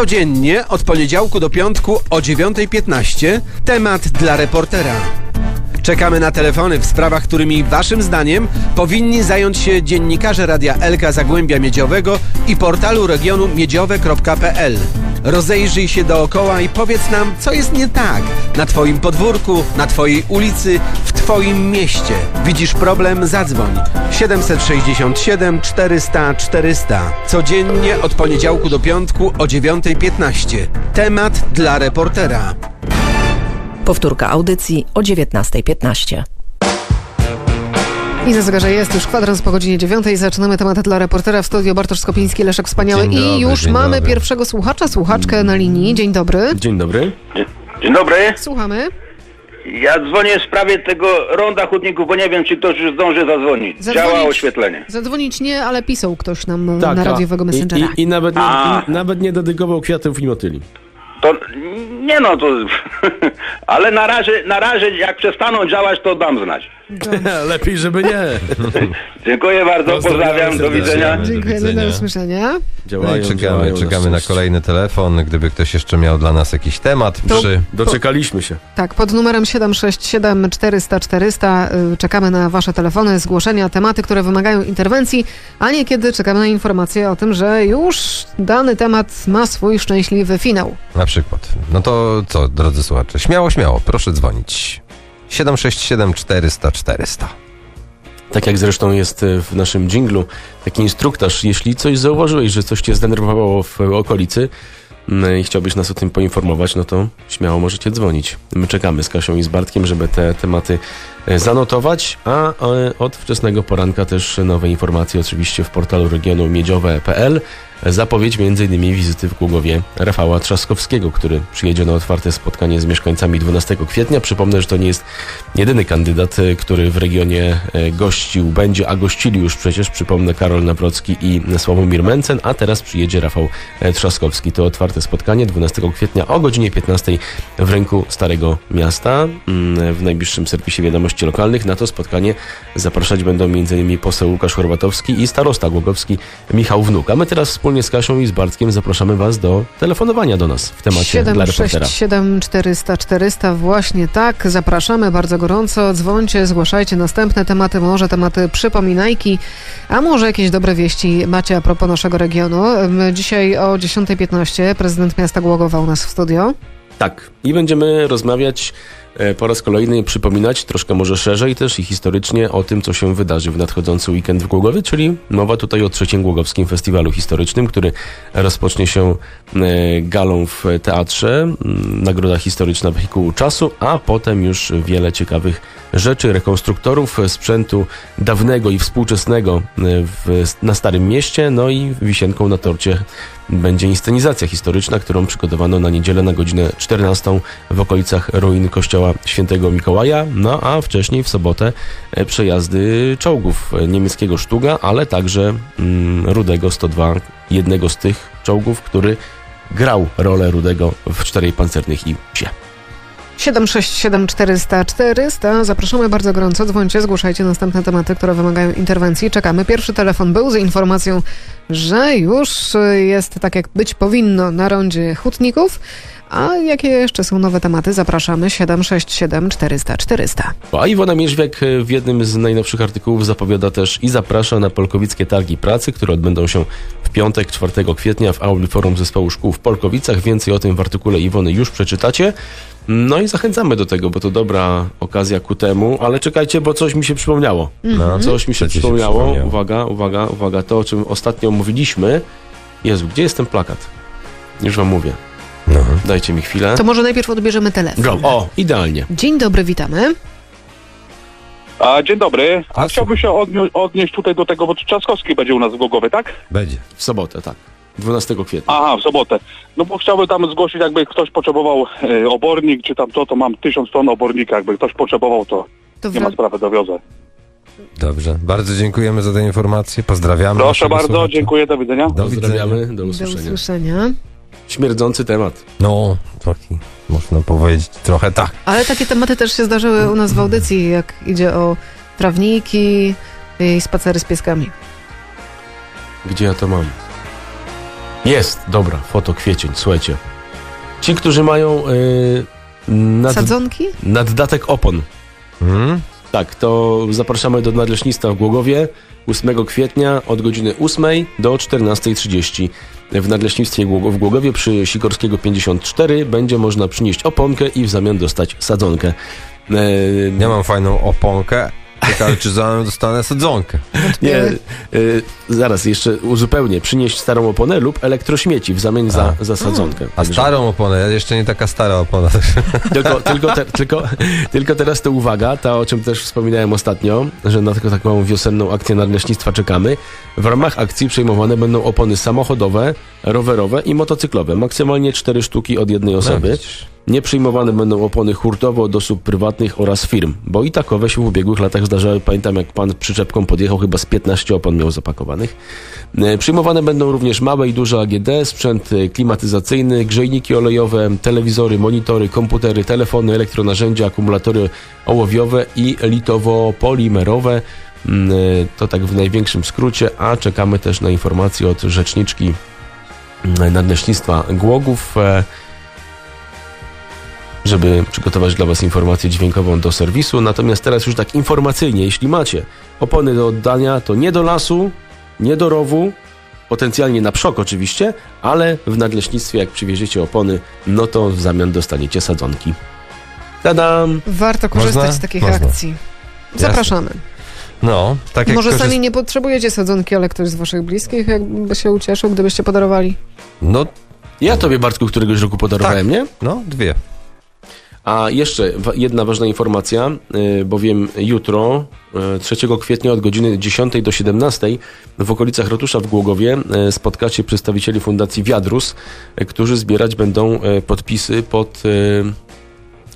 Codziennie od poniedziałku do piątku o 9.15 temat dla reportera. Czekamy na telefony w sprawach, którymi waszym zdaniem powinni zająć się dziennikarze Radia Elka Zagłębia Miedziowego i portalu regionu miedziowe.pl. Rozejrzyj się dookoła i powiedz nam, co jest nie tak na twoim podwórku, na twojej ulicy, w twoim mieście. Widzisz problem? Zadzwoń. 767 400 400. Codziennie od poniedziałku do piątku o 9.15. Temat dla reportera. Powtórka audycji o 19.15. I za zegarze jest już kwadrans po godzinie 9. Zaczynamy temat dla reportera w studio Bartosz Skopiński, Leszek Wspaniały Dzień i dobry, już dzień mamy dobry. pierwszego słuchacza, słuchaczkę na linii. Dzień dobry. Dzień dobry. Dzień dobry. Słuchamy. Ja dzwonię w sprawie tego ronda hutników, bo nie wiem, czy ktoś już zdąży zadzwonić. Zadzwonić- Działa oświetlenie. Zadzwonić nie, ale pisał ktoś nam Tak, na radiowego Messengera. I, i, i, nawet, nie, i nawet nie dedykował kwiatów i motyli. To nie no, to. Ale na razie, na razie, jak przestaną działać, to dam znać. Lepiej, żeby nie. Dziękuję bardzo, pozdrawiam, do widzenia. Do Dziękujemy, do widzenia. usłyszenia. Działają, No czekamy, działają czekamy na kolejny telefon, gdyby ktoś jeszcze miał dla nas jakiś temat To- przy... Doczekaliśmy się. Tak, pod numerem 767 400 400 y, czekamy na Wasze telefony, zgłoszenia, tematy, które wymagają interwencji, a niekiedy czekamy na informacje o tym, że już dany temat ma swój szczęśliwy finał. Na przykład. No to co, drodzy słuchacze, śmiało, śmiało, proszę dzwonić. 767 400 400. Tak jak zresztą jest e, w naszym dżinglu taki instruktaż, jeśli coś zauważyłeś, że coś cię zdenerwowało w okolicy mm, i chciałbyś nas o tym poinformować, no to śmiało możecie dzwonić. My czekamy z Kasią i z Bartkiem, żeby te tematy zanotować, a e, od wczesnego poranka też nowe informacje oczywiście w portalu regionu miedziowe.pl. Zapowiedź m.in. wizyty w Głogowie Rafała Trzaskowskiego, który przyjedzie na otwarte spotkanie z mieszkańcami 12 kwietnia. Przypomnę, że to nie jest jedyny kandydat, e, który w regionie e, gościł będzie, a gościli już przecież, przypomnę, Karol Nawrocki i Sławomir Mencen, a teraz przyjedzie Rafał e, Trzaskowski. To otwarte spotkanie 12 kwietnia o godzinie 15 w rynku Starego Miasta mm, w najbliższym serwisie wiadomości lokalnych. Na to spotkanie zapraszać będą m.in. poseł Łukasz Chorwatowski i starosta głogowski Michał Wnuk. A my teraz wspólnie z Kasią i z Bartkiem zapraszamy Was do telefonowania do nas w temacie dla reportera. 767 400 400 właśnie tak, zapraszamy bardzo gorąco, dzwońcie, zgłaszajcie następne tematy, może tematy przypominajki, a może jakieś dobre wieści macie a propos naszego regionu. Dzisiaj o 10.15 prezydent miasta Głogowa u nas w studio. Tak, i będziemy rozmawiać po raz kolejny, przypominać troszkę może szerzej też i historycznie o tym, co się wydarzy w nadchodzący weekend w Głogowie, czyli mowa tutaj o trzecim Głogowskim Festiwalu Historycznym, który rozpocznie się e, galą w teatrze, Nagroda Historyczna Wehikułu Czasu, a potem już wiele ciekawych rzeczy, rekonstruktorów sprzętu dawnego i współczesnego e, w, na Starym Mieście, no i wisienką na torcie będzie inscenizacja historyczna, którą przygotowano na niedzielę na godzinę 14 w okolicach ruin kościoła świętego Mikołaja, no a wcześniej w sobotę e, przejazdy czołgów niemieckiego Sztuga, ale także mm, Rudego 102, jednego z tych czołgów, który grał rolę Rudego w czterej pancernych i psie. 767 400 400. Zapraszamy bardzo gorąco. Dzwońcie, zgłaszajcie następne tematy, które wymagają interwencji. Czekamy. Pierwszy telefon był z informacją, że już jest tak, jak być powinno na rondzie hutników. A jakie jeszcze są nowe tematy? Zapraszamy 767 400 400. A Iwona Mierzwiak e, w jednym z najnowszych artykułów zapowiada też i zaprasza na Polkowickie Targi Pracy, które odbędą się w piątek 4 kwietnia w auli Forum Zespołu Szkół w Polkowicach. Więcej o tym w artykule Iwony już przeczytacie. No i zachęcamy do tego, bo to dobra okazja ku temu, ale czekajcie, bo coś mi się przypomniało. No, Coś mi się ci się przypomniało. przypomniało? Uwaga, uwaga, uwaga, to o czym ostatnio mówiliśmy. Jezu, gdzie jest ten plakat? Już wam mówię. No. Dajcie mi chwilę. To może najpierw odbierzemy telefon. Go. O, idealnie. Dzień dobry, witamy. A, dzień dobry. A chciałbym się odnieść tutaj do tego, bo Trzaskowski będzie u nas w Głogowie, tak? Będzie. W sobotę, tak. 12 kwietnia. Aha, w sobotę. No bo chciałbym tam zgłosić, jakby ktoś potrzebował e, obornik, czy tam to, to mam tysiąc ton obornika, jakby ktoś potrzebował, to To w, nie ma sprawy, dowiozę. Dobrze. Bardzo dziękujemy za tę informację. Pozdrawiamy. Proszę naszego bardzo, słuchacza. dziękuję, do widzenia. Do widzenia. Pozdrawiamy, do do usłyszenia. usłyszenia. Śmierdzący temat. No, taki, można powiedzieć trochę tak. Ale takie tematy też się zdarzyły u nas w audycji, jak idzie o trawniki i spacery z pieskami. Gdzie ja to mam? Jest, dobra, foto kwiecień, słuchajcie. Ci, którzy mają yy, nad, Sadzonki? naddatek opon, Hmm? tak, to zapraszamy do nadleśnictwa w Głogowie 8 kwietnia od godziny 8 do 14.30. W nadleśnictwie w Głogowie przy Sikorskiego 54 będzie można przynieść oponkę i w zamian dostać sadzonkę. Yy, Ja mam fajną oponkę, ciekawe czy za nią dostanę sadzonkę. Nie, y, zaraz jeszcze uzupełnię. Przynieść starą oponę lub elektrośmieci w zamian za, za sadzonkę. A Także- starą oponę, jeszcze nie taka stara opona. Tylko, tylko, te, tylko, tylko teraz to uwaga, ta o czym też wspominałem ostatnio, że na taką, taką wiosenną akcję nadleśnictwa czekamy. W ramach akcji przejmowane będą opony samochodowe, rowerowe i motocyklowe. Maksymalnie cztery sztuki od jednej osoby. Nie przyjmowane będą opony hurtowo od osób prywatnych oraz firm, bo i takowe się w ubiegłych latach zdarzały. Pamiętam, jak pan przyczepką podjechał, chyba z 15 opon miał zapakowanych. E, Przyjmowane będą również małe i duże AGD, sprzęt e, klimatyzacyjny, grzejniki olejowe, telewizory, monitory, komputery, telefony, elektronarzędzia, akumulatory ołowiowe i litowo-polimerowe. Mm, e, To tak w największym skrócie, a czekamy też na informacje od rzeczniczki Nadleśnictwa Głogów. e, żeby przygotować dla Was informację dźwiękową do serwisu. Natomiast teraz już tak informacyjnie, jeśli macie opony do oddania, to nie do lasu, nie do rowu, potencjalnie na przok oczywiście, ale w nadleśnictwie jak przywieziecie opony, no to w zamian dostaniecie sadzonki. Tadam! Warto korzystać Można? z takich Można. akcji. Zapraszamy. No, tak jak Może sami nie potrzebujecie sadzonki, ale ktoś z waszych bliskich jakby się ucieszył, gdybyście podarowali. No, Ja Tobie, Bartku, któregoś roku podarowałem, nie? no, dwie. A jeszcze jedna ważna informacja, y, bowiem jutro, y, 3 kwietnia od godziny 10 do 17 w okolicach Ratusza w Głogowie y, spotkacie przedstawicieli Fundacji Wiadrus, y, którzy zbierać będą y, podpisy pod y,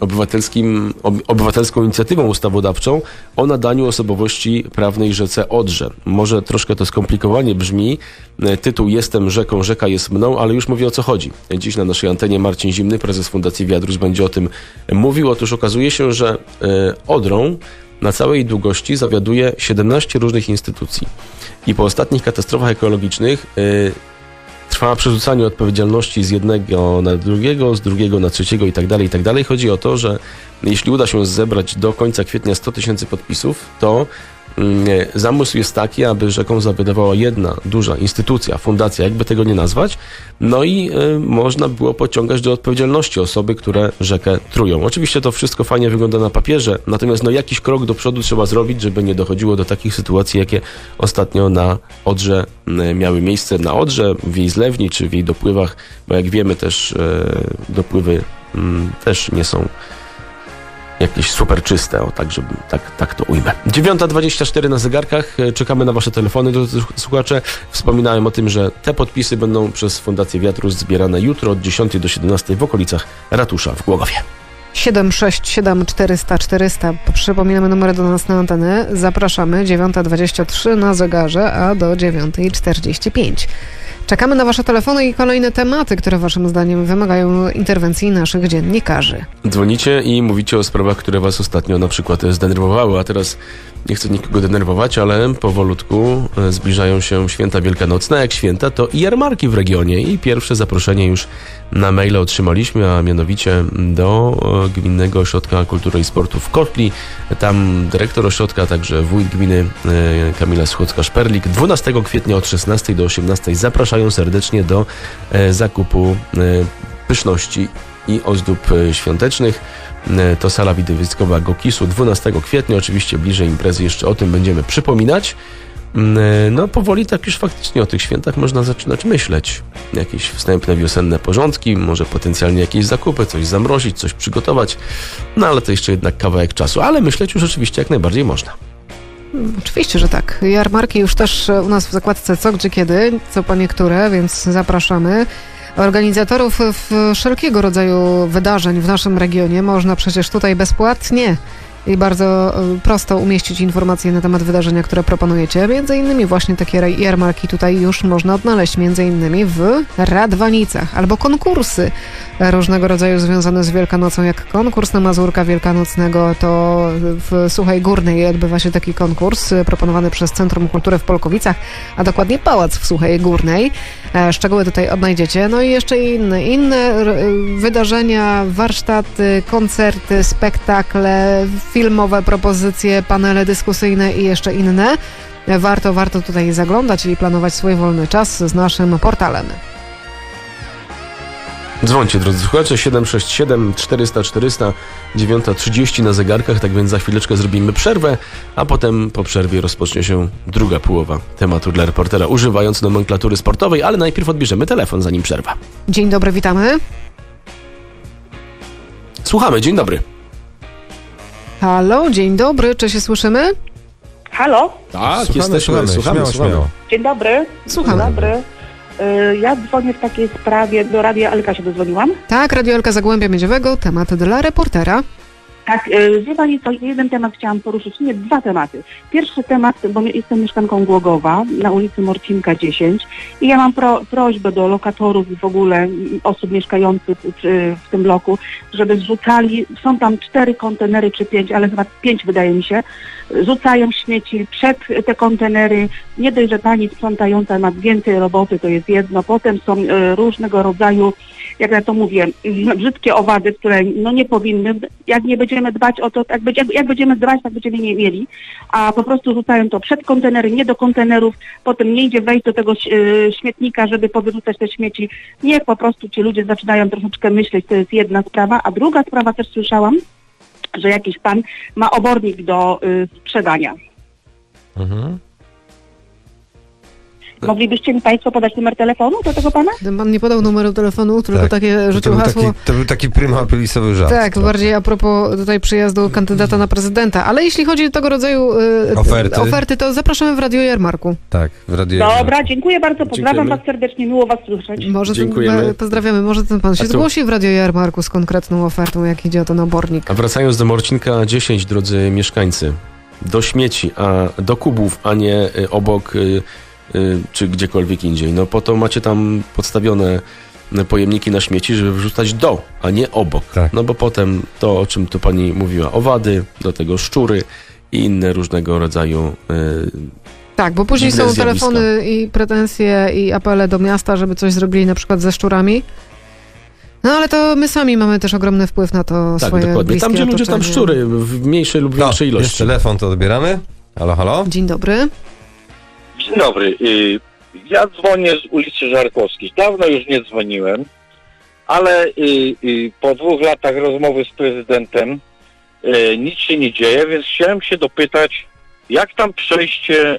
obywatelskim, ob, obywatelską inicjatywą ustawodawczą o nadaniu osobowości prawnej rzece Odrze. Może troszkę to skomplikowanie brzmi. E, Tytuł Jestem rzeką, rzeka jest mną, ale już mówię o co chodzi. Dziś na naszej antenie Marcin Zimny, prezes Fundacji Wiadrus, będzie o tym mówił. Otóż okazuje się, że e, Odrą na całej długości zawiaduje 17 różnych instytucji. I po ostatnich katastrofach ekologicznych e, trwa przerzucanie odpowiedzialności z jednego na drugiego, z drugiego na trzeciego i tak dalej, i tak dalej. Chodzi o to, że jeśli uda się zebrać do końca kwietnia 100 tysięcy podpisów, to zamysł jest taki, aby rzeką zawydawała jedna duża instytucja, fundacja, jakby tego nie nazwać, no i y, można było pociągać do odpowiedzialności osoby, które rzekę trują. Oczywiście to wszystko fajnie wygląda na papierze, natomiast no jakiś krok do przodu trzeba zrobić, żeby nie dochodziło do takich sytuacji, jakie ostatnio na Odrze y, miały miejsce, na Odrze, w jej zlewni czy w jej dopływach, bo jak wiemy też y, dopływy mm, też nie są jakieś super czyste, o tak, żeby, tak, tak to ujmę. 9.24 na zegarkach, e, czekamy na wasze telefony, drodzy słuchacze. Wspominałem o tym, że te podpisy będą przez Fundację Wiatrus zbierane jutro od 10 do 17 w okolicach Ratusza w Głogowie. 767 400 400. Przypominamy numery do nas na antenę. Zapraszamy 9.23 na zegarze, a do 9.45. Czekamy na Wasze telefony i kolejne tematy, które Waszym zdaniem wymagają interwencji naszych dziennikarzy. Dzwonicie i mówicie o sprawach, które was ostatnio na przykład zdenerwowały, a teraz nie chcę nikogo denerwować, ale powolutku e, zbliżają się święta wielkanocne. Jak święta, to i jarmarki w regionie i pierwsze zaproszenie już na maile otrzymaliśmy, a mianowicie do e, Gminnego Ośrodka Kultury i Sportu w Kotli. Tam dyrektor ośrodka, także wójt gminy e, Kamila Schocka-Szperlik 12 kwietnia od 16 do 18 zapraszają serdecznie do e, zakupu e, pyszności i ozdób e, świątecznych. To sala widowiskowa Gokisu 12 kwietnia. Oczywiście bliżej imprezy jeszcze o tym będziemy przypominać. Mm, No powoli tak już faktycznie o tych świętach można zaczynać myśleć. Jakieś wstępne wiosenne porządki, może potencjalnie jakieś zakupy, coś zamrozić, coś przygotować. No ale to jeszcze jednak kawałek czasu. Ale myśleć już oczywiście jak najbardziej można. Oczywiście, że tak. Jarmarki już też e, u nas w zakładce co, gdzie, kiedy, co po niektóre, więc zapraszamy. Organizatorów wszelkiego rodzaju wydarzeń w naszym regionie można przecież tutaj bezpłatnie i bardzo y, prosto umieścić informacje na temat wydarzenia, które proponujecie. Między innymi właśnie takie jar- jarmarki tutaj już można odnaleźć, między innymi w Radwanicach, albo konkursy różnego rodzaju związane z Wielkanocą, jak konkurs na Mazurka Wielkanocnego, to w Suchej Górnej odbywa się taki konkurs y, proponowany przez Centrum Kultury w Polkowicach, a dokładnie Pałac w Suchej Górnej. E, Szczegóły tutaj odnajdziecie. No i jeszcze inne, inne y, wydarzenia, warsztaty, koncerty, spektakle, filmowe propozycje, panele dyskusyjne i jeszcze inne. Warto, warto tutaj zaglądać i planować swój wolny czas z naszym portalem. Dzwońcie, drodzy słuchacze, 767 400 400 9.30 na zegarkach, tak więc za chwileczkę zrobimy przerwę, a potem po przerwie rozpocznie się druga połowa tematu dla reportera, używając nomenklatury sportowej, ale najpierw odbierzemy telefon, zanim przerwa. Dzień dobry, witamy. Słuchamy, dzień dobry. Halo, dzień dobry, czy się słyszymy? Halo, Tak, Słuchamy, słuchamy, śmiało, śmiało. dzień dobry. Słuchamy. Dzień dobry. Y, Ja dzwonię w takiej sprawie, do Radia Elka się dozwoniłam. Tak, Radio Elka Zagłębia Miedziowego, temat dla reportera. Tak, y, wie Pani co, jeden temat chciałam poruszyć, nie, dwa tematy. Pierwszy temat, bo jestem mieszkanką Głogowa na ulicy Morcinka 10 i ja mam pro, prośbę do lokatorów i w ogóle osób mieszkających przy, w tym bloku, żeby zrzucali, są tam cztery kontenery czy pięć, ale chyba pięć wydaje mi się, rzucają śmieci przed te kontenery. Nie dość, że pani sprzątająca ma więcej roboty, to jest jedno. Potem są e, różnego rodzaju, jak ja to mówię, m, brzydkie owady, które no nie powinny. Jak nie będziemy dbać o to, jak, jak będziemy dbać, tak będziemy nie mieli. A po prostu rzucają to przed kontenery, nie do kontenerów. Potem nie idzie wejść do tego e, śmietnika, żeby powyrzucać te śmieci. Niech po prostu ci ludzie zaczynają troszeczkę myśleć, to jest jedna sprawa. A druga sprawa też słyszałam, że jakiś pan ma obornik do y, sprzedania. Mhm. Moglibyście mi Państwo podać numer telefonu do tego pana? Pan nie podał numeru telefonu, tylko Tak. takie rzucił hasło. taki, to był taki prima apelisowy żart. Tak, trochę. bardziej a propos tutaj przyjazdu kandydata na prezydenta. Ale jeśli chodzi o tego rodzaju y, Oferty. oferty, to zapraszamy w Radio Jarmarku. Tak, w radiu. Dobra, dziękuję bardzo, pozdrawiam Dziękujemy. Was serdecznie, miło Was słyszeć. Może ten, Dziękujemy. e, pozdrawiamy. Może ten pan się zgłosi w Radio Jarmarku z konkretną ofertą, jak idzie o ten obornik. A wracając do Morcinka 10, drodzy mieszkańcy, do śmieci, a do kubów, a nie y, obok y, czy gdziekolwiek indziej. No po to macie tam podstawione y, pojemniki na śmieci, żeby wrzucać do, a nie obok. Tak. No bo potem to, o czym tu pani mówiła, owady, do tego szczury i inne różnego rodzaju y, Tak, bo później są zjawiska. telefony i pretensje i apele do miasta, żeby coś zrobili na przykład ze szczurami. No ale to my sami mamy też ogromny wpływ na to Tak, swoje dokładnie. bliskie Tam, gdzie ludzie, tam otoczenie. szczury w mniejszej lub No, większej jest ilości. telefon, to odbieramy. Halo, halo? Dzień dobry. Dzień dobry. Y, Ja dzwonię z ulicy Żarkowskiej. Dawno już nie dzwoniłem, ale y, y, po dwóch latach rozmowy z prezydentem nic się nie dzieje, więc chciałem się dopytać, jak tam przejście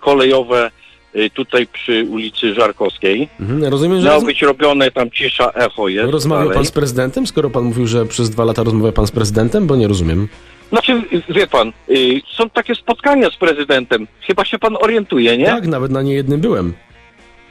kolejowe tutaj przy ulicy Żarkowskiej. Mhm, rozumiem, że Miało być robione, tam cisza, echo jest. rozmawiał dalej. pan z prezydentem, skoro pan mówił, że przez dwa lata rozmawia pan z prezydentem, bo nie rozumiem. Znaczy, wie pan, y, są takie spotkania z prezydentem. Chyba się pan orientuje, nie? Tak, nawet na niejednym byłem.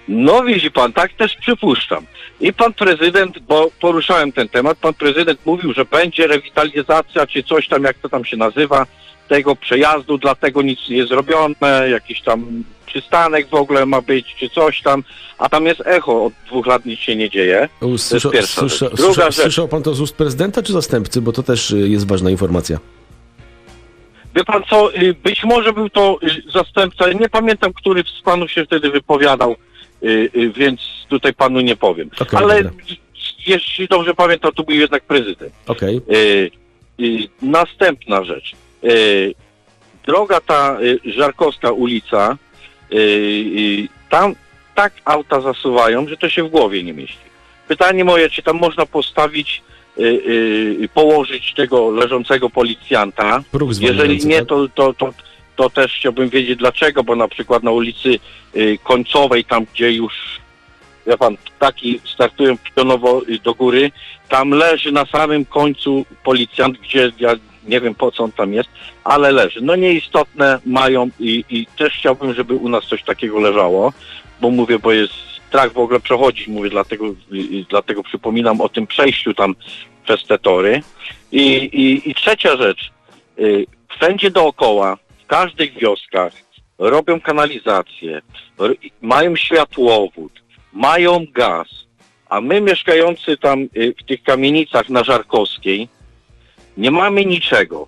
No widzi pan, tak też przypuszczam. I pan prezydent, bo poruszałem ten temat, pan prezydent mówił, że będzie rewitalizacja, czy coś tam, jak to tam się nazywa, tego przejazdu, dlatego nic nie zrobione, jakiś tam przystanek w ogóle ma być, czy coś tam, a tam jest echo, od dwóch lat nic się nie dzieje. U, Słyszał, pierwsza słysza. Druga słyszał, rzecz. słyszał pan to z ust prezydenta czy zastępcy? Bo to też y, jest ważna informacja. Wie pan co, y, być może był to y, zastępca, nie pamiętam, który z panów się wtedy wypowiadał, y, więc tutaj panu nie powiem. Okej, Ale dobra. jeśli dobrze pamiętam, to był jednak prezydent. Okej. Y, y, następna rzecz. Droga ta Żarkowska ulica, tam tak auta zasuwają, że to się w głowie nie mieści. Pytanie moje, czy tam można postawić, położyć tego leżącego policjanta? Jeżeli nie, tak? to, to, to, to też chciałbym wiedzieć dlaczego, bo na przykład na ulicy y, Końcowej, tam gdzie już, wie pan, taki startują pionowo y, do góry, tam leży na samym końcu policjant, gdzie ja nie wiem po co on tam jest, ale leży. No nieistotne mają i, i też chciałbym, żeby u nas coś takiego leżało, bo mówię, bo jest strach w ogóle przechodzić, mówię, dlatego, dlatego przypominam o tym przejściu tam przez te tory. I, i, i trzecia rzecz, y, wszędzie dookoła, w każdych wioskach robią kanalizację, mają światłowód, mają gaz, a my mieszkający tam y, w tych kamienicach na Żarkowskiej nie mamy niczego.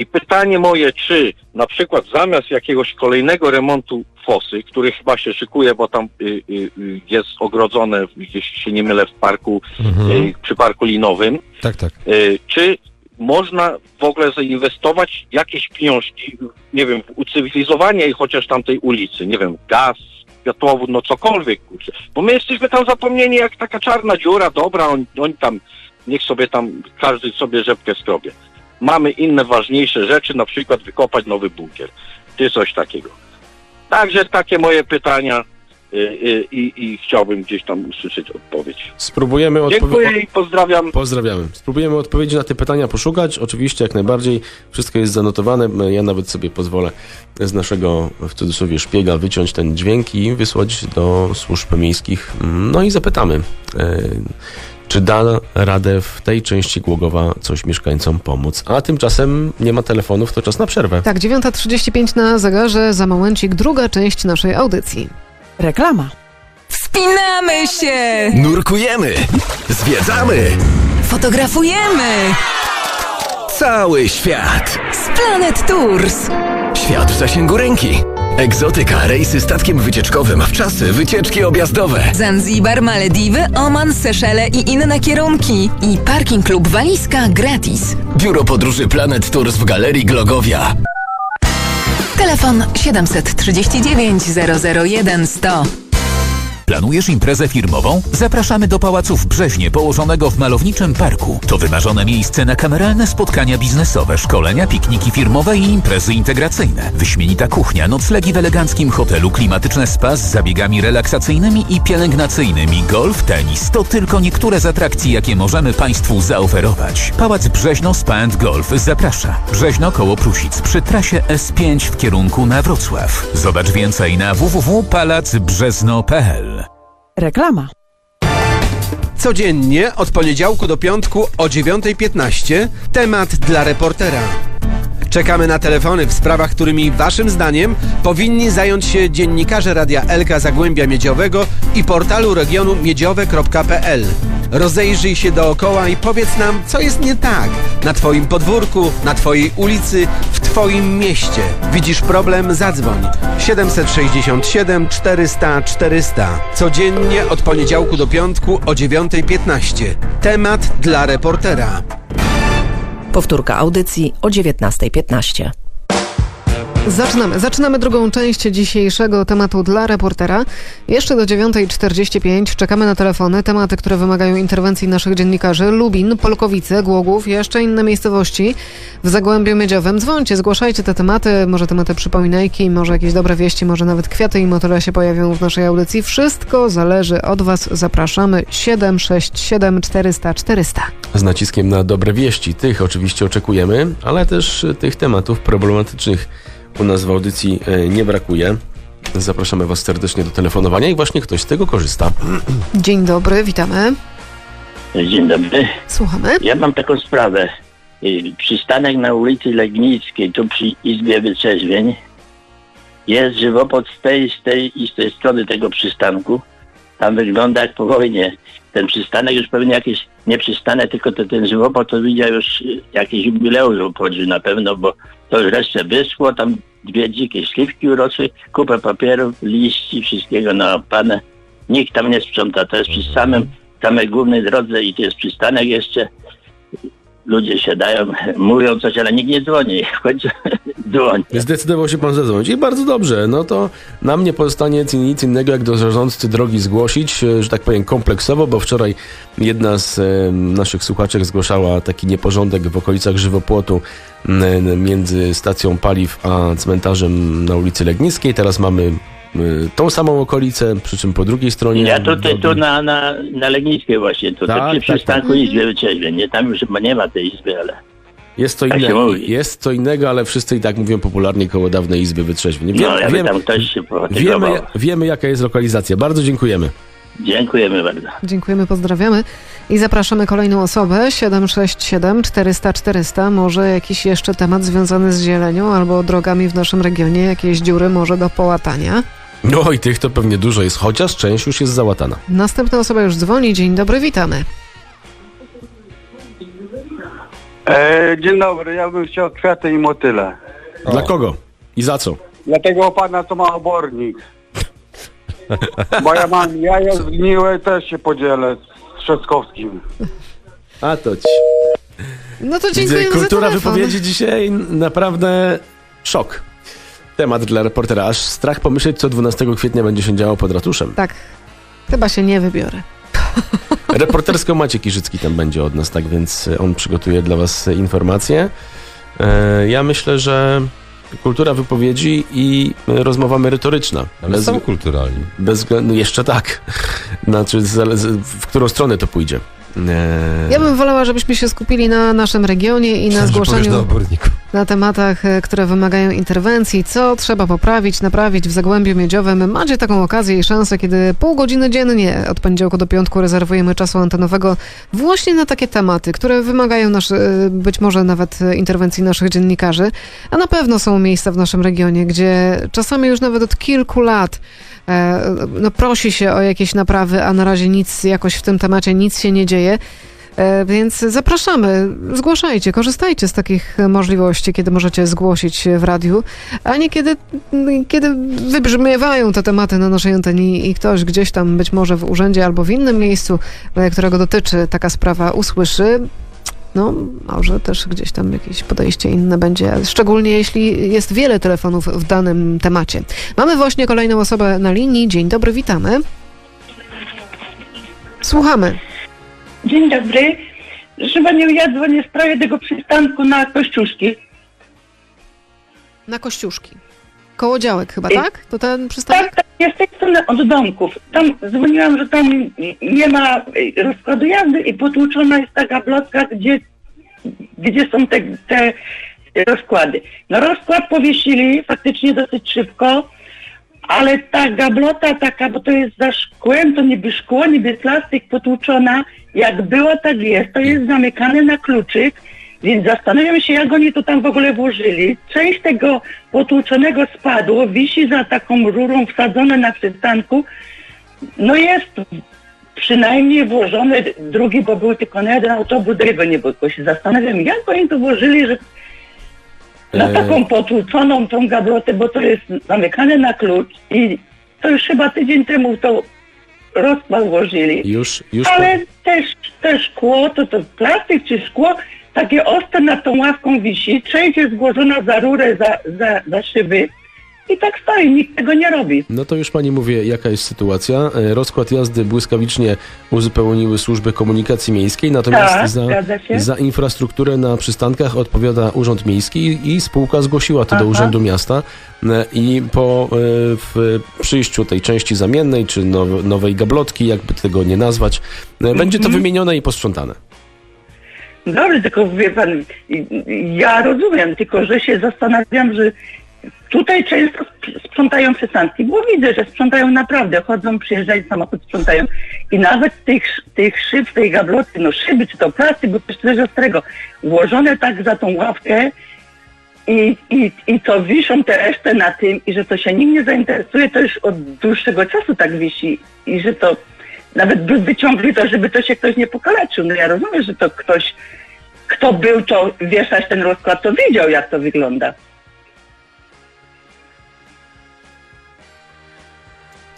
I pytanie moje, czy na przykład zamiast jakiegoś kolejnego remontu fosy, który chyba się szykuje, bo tam y, y, y, jest ogrodzone, jeśli się nie mylę, w parku, y, przy parku linowym, Tak, tak. y, czy można w ogóle zainwestować jakieś pieniążki, nie wiem, w ucywilizowanie chociaż tamtej ulicy, nie wiem, gaz, światłowód, no cokolwiek, kurczę. Bo my jesteśmy tam zapomnieni jak taka czarna dziura, dobra, oni, oni tam, niech sobie tam, każdy sobie rzepkę skrobie. Mamy inne ważniejsze rzeczy, na przykład wykopać nowy bunkier, czy coś takiego. Także takie moje pytania y, y, i, i chciałbym gdzieś tam usłyszeć odpowiedź. Spróbujemy Dziękuję odpowiedzieć. i pozdrawiam. Pozdrawiamy. Spróbujemy odpowiedzi na te pytania poszukać. Oczywiście, jak najbardziej. Wszystko jest zanotowane. Ja nawet sobie pozwolę z naszego, w cudzysłowie, szpiega wyciąć ten dźwięk i wysłać do służb miejskich. No i zapytamy, e, czy da radę w tej części Głogowa coś mieszkańcom pomóc. A tymczasem nie ma telefonów, to czas na przerwę. Tak, 9.35 na zegarze, za momencik druga część naszej audycji. Reklama. Wspinamy się! Nurkujemy, zwiedzamy Fotografujemy! cały świat. Z Planet Tours! Świat w zasięgu ręki. Egzotyka, rejsy statkiem wycieczkowym, wczasy, wycieczki objazdowe. Zanzibar, Malediwy, Oman, Seszele i inne kierunki. I parking klub Walizka gratis. Biuro podróży Planet Tours w Galerii Glogowia. Telefon 739 001 100. Planujesz imprezę firmową? Zapraszamy do Pałacu w Brzeźnie, położonego w malowniczym parku. To wymarzone miejsce na kameralne spotkania biznesowe, szkolenia, pikniki firmowe i imprezy integracyjne. Wyśmienita kuchnia, noclegi w eleganckim hotelu, klimatyczne spa z zabiegami relaksacyjnymi i pielęgnacyjnymi, golf, tenis. To tylko niektóre z atrakcji, jakie możemy Państwu zaoferować. Pałac Brzeźno Spa Golf zaprasza. Brzeźno koło Prusic przy trasie S5 w kierunku na Wrocław. Zobacz więcej na www.palacbrzezno.pl Reklama. Codziennie od poniedziałku do piątku o 9.15 temat dla reportera. Czekamy na telefony w sprawach, którymi waszym zdaniem powinni zająć się dziennikarze Radia Elka Zagłębia Miedziowego i portalu regionu miedziowe.pl. Rozejrzyj się dookoła i powiedz nam, co jest nie tak na twoim podwórku, na twojej ulicy, w twoim mieście. Widzisz problem? Zadzwoń. 767 400 400. Codziennie od poniedziałku do piątku o 9.15. Temat dla reportera. Powtórka audycji o 19.15. Zaczynamy. Zaczynamy drugą część dzisiejszego tematu dla reportera. Jeszcze do 9.45 czekamy na telefony, tematy, które wymagają interwencji naszych dziennikarzy. Lubin, Polkowice, Głogów, jeszcze inne miejscowości w Zagłębiu Miedziowym. Dzwońcie, zgłaszajcie te tematy, może tematy przypominajki, może jakieś dobre wieści, może nawet kwiaty i motyle się pojawią w naszej audycji. Wszystko zależy od Was. Zapraszamy 767 400 400. Z naciskiem na dobre wieści. Tych oczywiście oczekujemy, ale też tych tematów problematycznych u nas w audycji e, nie brakuje. Zapraszamy Was serdecznie do telefonowania i właśnie ktoś z tego korzysta. Dzień dobry, witamy. Dzień dobry. Słuchamy. Ja mam taką sprawę. Y, Przystanek na ulicy Legnickiej, tu przy Izbie Wytrzeźwień, jest żywopłot z tej, z tej i z tej strony tego przystanku. Tam wygląda jak po wojnie. Ten przystanek już pewnie jakieś, nie przystanek, tylko to, ten żywopłot to widział już y, jakieś jubileusz obchodził na pewno, bo to już resztę wyschło, tam dwie dzikie śliwki urosły, kupę papierów, liści, wszystkiego naopane. Nikt tam nie sprząta, to jest przy samym, samej głównej drodze i to jest przystanek jeszcze. Ludzie siadają, mówią coś, ale nikt nie dzwoni. W końcu dzwoni. Zdecydował się pan zadzwonić i bardzo dobrze. No to nam nie pozostanie nic innego, jak do zarządcy drogi zgłosić, e, że tak powiem kompleksowo, bo wczoraj jedna z e, naszych słuchaczek zgłaszała taki nieporządek w okolicach żywopłotu między stacją paliw a cmentarzem na ulicy Legnickiej. Teraz mamy e, tą samą okolicę, przy czym po drugiej stronie... Ja tutaj tu na, na, na Legnickiej właśnie, tu Tak, tak, przy tak, przystanku tak. Izby. Nie, tam już chyba nie ma tej izby, ale... Jest co, Tak innego, jest co innego, ale wszyscy i tak mówią popularnie koło dawnej Izby Wytrzeźwień. No, jakby tam ktoś się wiemy, potykował. wiemy, jaka jest lokalizacja. Bardzo dziękujemy. Dziękujemy bardzo. Dziękujemy, pozdrawiamy. I zapraszamy kolejną osobę 767 400 400. Może jakiś jeszcze temat związany z zielenią albo drogami w naszym regionie, jakieś dziury może do połatania. No i tych to pewnie dużo jest, chociaż część już jest załatana. Następna osoba już dzwoni. Dzień dobry, witamy. E, dzień dobry, ja bym chciał kwiaty i motyle. Dla kogo? I za co? Dla tego pana, co ma obornik. Bo ja mam jaja zgniłe, też się podzielę z Trzaskowskim. A to ci. No to dziękujemy za kultura telefon. wypowiedzi dzisiaj naprawdę szok. Temat dla reportera. Aż strach pomyśleć, co 12 kwietnia będzie się działo pod ratuszem. Tak, chyba się nie wybiorę. Reportersko Maciek Iżycki tam będzie od nas, tak więc on przygotuje dla was informacje. E, Ja myślę, że kultura wypowiedzi i rozmowa merytoryczna. Ale są kulturalni. Bez względu, jeszcze tak. Znaczy, w którą stronę to pójdzie. E, Ja bym wolała, żebyśmy się skupili na naszym regionie i na zgłoszeniu na tematach, e, które wymagają interwencji, co trzeba poprawić, naprawić w Zagłębiu Miedziowym. Macie taką okazję i szansę, kiedy pół godziny dziennie od poniedziałku do piątku rezerwujemy czasu antenowego właśnie na takie tematy, które wymagają nasz, e, być może nawet interwencji naszych dziennikarzy, a na pewno są miejsca w naszym regionie, gdzie czasami już nawet od kilku lat no, prosi się o jakieś naprawy, a na razie nic jakoś w tym temacie nic się nie dzieje. E, Więc zapraszamy, zgłaszajcie, korzystajcie z takich e, możliwości, kiedy możecie zgłosić w radiu, a nie kiedy, kiedy wybrzmiewają te tematy na naszej antenie i ktoś gdzieś tam, być może w urzędzie albo w innym miejscu, e, którego dotyczy taka sprawa, usłyszy. No, może też gdzieś tam jakieś podejście inne będzie, szczególnie jeśli jest wiele telefonów w danym temacie. Mamy właśnie kolejną osobę na linii. Dzień dobry, witamy. Słuchamy. Dzień dobry. Proszę Panią, ja dzwonię w sprawie tego przystanku na Kościuszki. Na Kościuszki. Koło działek chyba, tak? To ten przystanek? Tak, tak, jest tej strony od domków. Tam dzwoniłam, że tam nie ma rozkładu jazdy i potłuczona jest taka blotka, gdzie, gdzie są te, te rozkłady. No rozkład powiesili faktycznie dosyć szybko, ale ta gablota taka, bo to jest za szkłem, to niby szkło, niby plastik potłuczona, jak było, tak jest. To jest zamykane na kluczyk, więc zastanawiam się, jak oni to tam w ogóle włożyli. Część tego potłuczonego spadło, wisi za taką rurą wsadzone na przystanku. No jest przynajmniej włożony drugi, bo był tylko na jeden autobus, drugiego nie było. Tylko się zastanawiam, jak oni to włożyli, że na E, taką potłuczoną tą gablotę, bo to jest zamykane na klucz i to już chyba tydzień temu to rozkład włożyli. Już, już. Ale też, też szkło, to to plastik czy szkło, takie ostre nad tą ławką wisi, część jest włożona za rurę, za, za, za szyby i tak stoi, nikt tego nie robi. No to już pani mówię, jaka jest sytuacja. E, Rozkład jazdy błyskawicznie uzupełniły służby komunikacji miejskiej, natomiast Tak, za, za infrastrukturę na przystankach odpowiada Urząd Miejski i spółka zgłosiła to do Aha. Urzędu Miasta E, i po e, w przyjściu tej części zamiennej, czy now, nowej gablotki, jakby tego nie nazwać, będzie to Mhm. wymienione i posprzątane. Dobrze, tylko wie pan, ja rozumiem, tylko że się zastanawiam, że tutaj często sp- sprzątają przystanki, bo widzę, że sprzątają naprawdę, chodzą, przyjeżdżają samochód, sprzątają i nawet tych, tych szyb, tej gabloty, no szyby, czy to plastik, bo też coś ostrego, włożone tak za tą ławkę i, i, i to wiszą te resztę na tym i że to się nikt nie zainteresuje, to już od dłuższego czasu tak wisi i że to nawet by wyciągli to, żeby to się ktoś nie pokaleczył. No ja rozumiem, że to ktoś, kto był to wieszać ten rozkład, to wiedział jak to wygląda.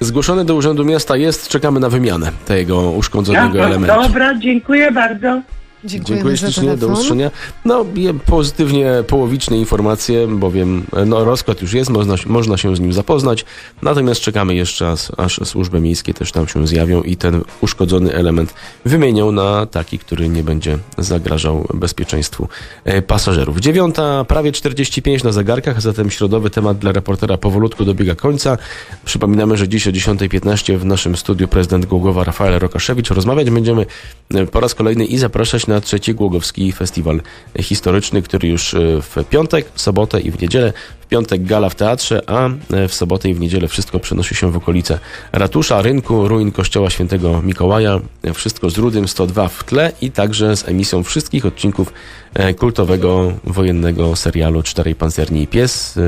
Zgłoszony do Urzędu Miasta jest, czekamy na wymianę tego uszkodzonego Aha, elementu. Dobra, dziękuję bardzo. Dziękuję ślicznie, do usłyszenia. No, pozytywnie połowiczne informacje, bowiem no, rozkład już jest, można, można się z nim zapoznać, natomiast czekamy jeszcze, aż, aż służby miejskie też tam się zjawią i ten uszkodzony element wymienią na taki, który nie będzie zagrażał bezpieczeństwu e, pasażerów. Dziewiąta, prawie 45 na zegarkach, a zatem środowy temat dla reportera powolutku dobiega końca. Przypominamy, że dziś o 10.15 w naszym studiu prezydent Głogowa Rafael Rokaszewicz rozmawiać będziemy e, po raz kolejny i zapraszać na na trzeci Głogowski Festiwal Historyczny, który już e, w piątek, sobotę i w niedzielę. W piątek gala w teatrze, a e, w sobotę i w niedzielę wszystko przenosi się w okolice ratusza, rynku, ruin kościoła świętego Mikołaja. Wszystko z Rudym 102 w tle i także z emisją wszystkich odcinków e, kultowego wojennego serialu Czterej Pancerni i Pies.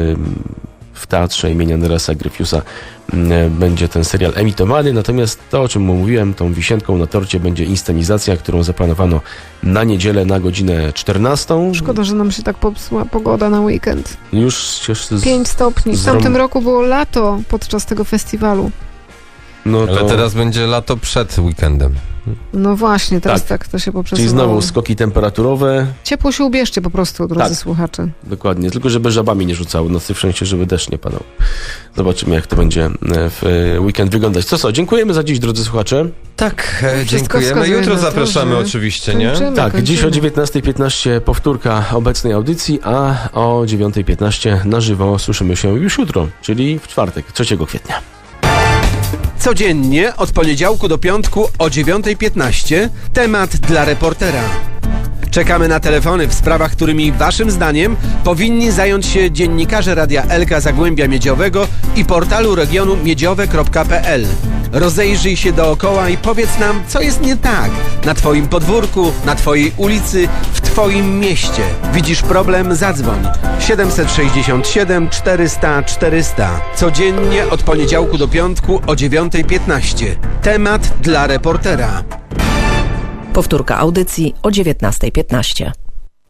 W teatrze imienia Neresa Gryfiusa mm, będzie ten serial emitowany, natomiast to, o czym mówiłem, tą wisienką na torcie będzie inscenizacja, którą zaplanowano na niedzielę na godzinę 14. Szkoda, że nam się tak popsuła pogoda na weekend. Już się z, 5 stopni. W tamtym roku było lato podczas tego festiwalu. no Ale to, teraz będzie lato przed weekendem. No właśnie, teraz Tak. tak, to się Czyli poprzesuwało. znowu skoki temperaturowe, Ciepło się ubierzcie po prostu, drodzy Tak. słuchacze. dokładnie, tylko żeby żabami nie rzucało, no w żeby deszcz nie padał. Zobaczymy, jak to będzie e, w e, weekend wyglądać. Co co, dziękujemy za dziś, drodzy słuchacze. Tak, e, Wszystko dziękujemy. Jutro zapraszamy oczywiście, nie? kończymy. Tak, dziś o kończymy. 19.15 powtórka obecnej audycji, a o 9.15 na żywo słyszymy się już jutro, czyli w czwartek, 3 kwietnia. Codziennie od poniedziałku do piątku o 9.15 temat dla reportera. Czekamy na telefony w sprawach, którymi waszym zdaniem powinni zająć się dziennikarze Radia Elka Zagłębia Miedziowego i portalu regionu miedziowe.pl. Rozejrzyj się dookoła i powiedz nam, co jest nie tak na twoim podwórku, na twojej ulicy, w twoim mieście. Widzisz problem? Zadzwoń. 767 400 400. Codziennie od poniedziałku do piątku o 9.15. Temat dla reportera. Powtórka audycji o 19.15.